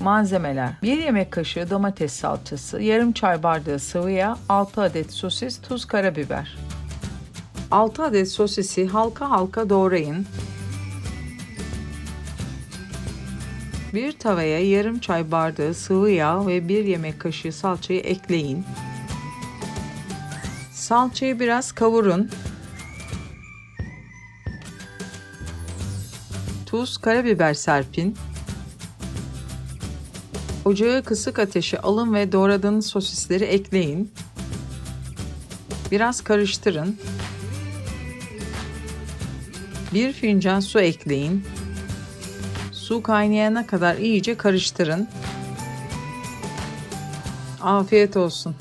Malzemeler 1 yemek kaşığı domates salçası, yarım çay bardağı sıvı yağ, 6 adet sosis, tuz, karabiber. 6 adet sosisi halka halka doğrayın. Bir tavaya yarım çay bardağı sıvı yağ ve 1 yemek kaşığı salçayı ekleyin. Salçayı biraz kavurun. Tuz, karabiber serpin. Ocağı kısık ateşe alın ve doğradığınız sosisleri ekleyin. Biraz karıştırın. Bir fincan su ekleyin. Su kaynayana kadar iyice karıştırın. Afiyet olsun.